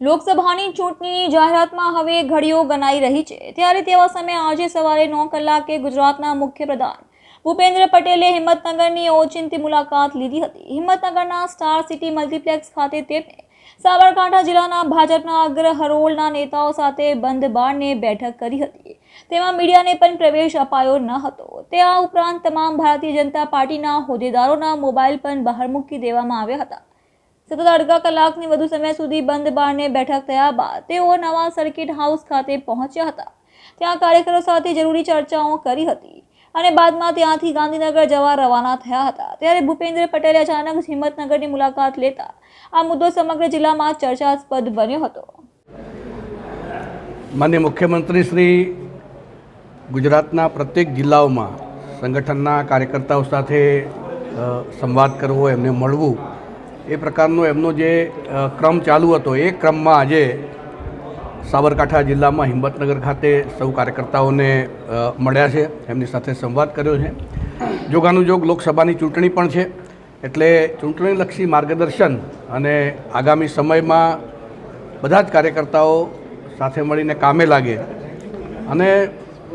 લોકસભાની ચૂંટણીની જાહેરાતમાં હવે ઘડીઓ ગણાઈ રહી છે. ત્યારે તેવા સમયે આજે સવારે નવ કલાકે ગુજરાતના મુખ્યપ્રધાન ભૂપેન્દ્ર પટેલે હિંમતનગરની ઓચિંતી મુલાકાત લીધી હતી. હિંમતનગરના સ્ટાર સિટી મલ્ટીપ્લેક્સ ખાતે તેમણે સાબરકાંઠા જિલ્લાના ભાજપના અગ્ર હરોળના નેતાઓ સાથે બંધ બારને બેઠક કરી હતી. તેમાં મીડિયાને પણ પ્રવેશ અપાયો ન હતો. તે આ ઉપરાંત તમામ ભારતીય જનતા પાર્ટીના હોદ્દેદારોના મોબાઈલ પણ બહાર મૂકી દેવામાં આવ્યા હતા. સતત અડધા કલાકની વધુ સમય સુધી બંધ બારને બેઠક થયા બાદ તેઓ નવા સર્કિટ હાઉસ ખાતે પહોંચ્યા હતા. ત્યાં કાર્યકરો સાથે જરૂરી ચર્ચાઓ કરી હતી અને બાદમાં ત્યાંથી ગાંધીનગર જવા રવાના થયા હતા. ત્યારે ભૂપેન્દ્ર પટેલે અચાનક હિંમતનગરની મુલાકાત લેતા આ મુદ્દો સમગ્ર જિલ્લામાં ચર્ચાસ્પદ બન્યો હતો. માન્ય મુખ્યમંત્રી શ્રી, ગુજરાતના પ્રત્યેક જિલ્લાઓમાં સંગઠનના કાર્યકર્તાઓ સાથે સંવાદ કરવો, એમને મળવું એ પ્રકારનો એમનો જે ક્રમ ચાલુ હતો, એ ક્રમમાં આજે સાબરકાંઠા જિલ્લામાં હિંમતનગર ખાતે સૌ કાર્યકર્તાઓને મળ્યા છે. એમની સાથે સંવાદ કર્યો છે. જોગાનુજોગ લોકસભાની ચૂંટણી પણ છે. એટલે ચૂંટણીલક્ષી માર્ગદર્શન અને આગામી સમયમાં બધા જ કાર્યકર્તાઓ સાથે મળીને કામે લાગે. અને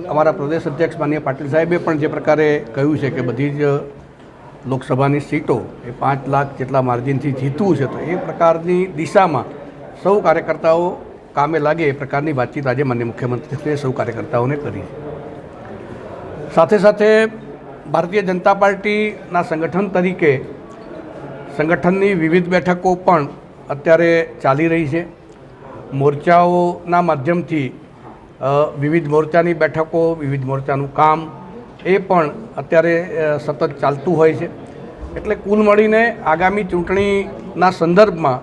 અમારા પ્રદેશ અધ્યક્ષ માનીય પાટીલ સાહેબે પણ જે પ્રકારે કહ્યું છે કે બધી જ લોકસભાની સીટો એ પાંચ લાખ જેટલા માર્જિનથી જીતવું છે, તો એ પ્રકારની દિશામાં સૌ કાર્યકર્તાઓ કામે લાગે એ પ્રકારની વાતચીત આજે માન્ય મુખ્યમંત્રીશ્રીએ સૌ કાર્યકર્તાઓને કરી સાથે સાથે ભારતીય જનતા પાર્ટીના સંગઠન તરીકે સંગઠનની વિવિધ બેઠકો પણ અત્યારે ચાલી રહી છે. મોરચાઓના માધ્યમથી વિવિધ મોરચાની બેઠકો, વિવિધ મોરચાનું કામ એ પણ અત્યારે સતત ચાલતું હોય છે. એટલે કુલ મળીને આગામી ચૂંટણીના સંદર્ભમાં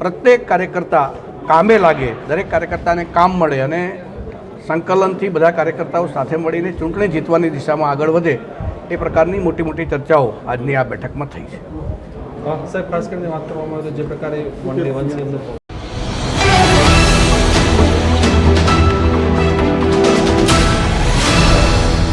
પ્રત્યેક કાર્યકર્તા કામે લાગે, દરેક કાર્યકર્તાને કામ મળે અને સંકલનથી બધા કાર્યકર્તાઓ સાથે મળીને ચૂંટણી જીતવાની દિશામાં આગળ વધે એ પ્રકારની મોટી મોટી ચર્ચાઓ આજની આ બેઠકમાં થઈ છે. સાહેબ, ખાસ કરીને વાત કરવામાં આવે તો જે પ્રકારે